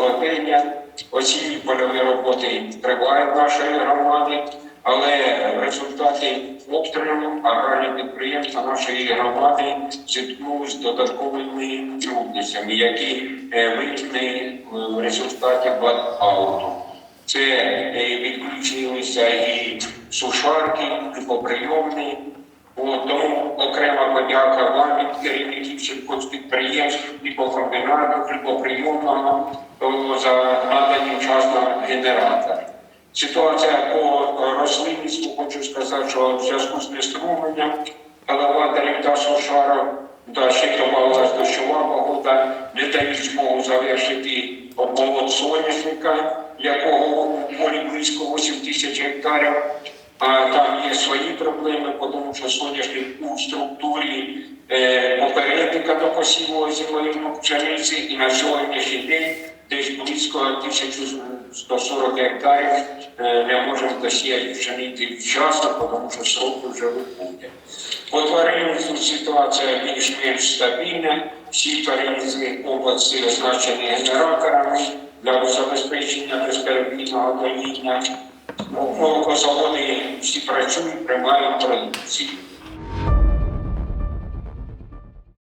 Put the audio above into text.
сьогодення. Осінні польові роботи тривають нашої громади, але результати обстрілу аграрні підприємства нашої громади зіткнулися з додатковими трудностями, які е, виникли в результаті блекауту. Це е, відключилися і сушарки, і поприйомні. Тому окрема подяка вам від керівників сільхозпідприємств, хлібокомбінату, хлібоприйомного о, за надані вчасно генератора. Ситуація по рослинництву, хочу сказати, що в зв'язку з неструмленням елеваторів та сушарок, та ще добавилась дощова погода, дають змогу завершити обмолот соняшника, якого полі близько 8 тисяч гектарів. А там є свої проблеми, тому що соняшник у структурі е, до посіву озимої пшениці і на сьогоднішній день десь близько 1140 гектарів е, не можемо досіяти пшениці вчасно, тому що сроки вже виходять. По тваринництву ситуація більш-менш стабільна. Всі тваринницькі області оснащені генераторами для забезпечення безперебійного доїння. Молокозаводи всі працюють, приймають продукцію.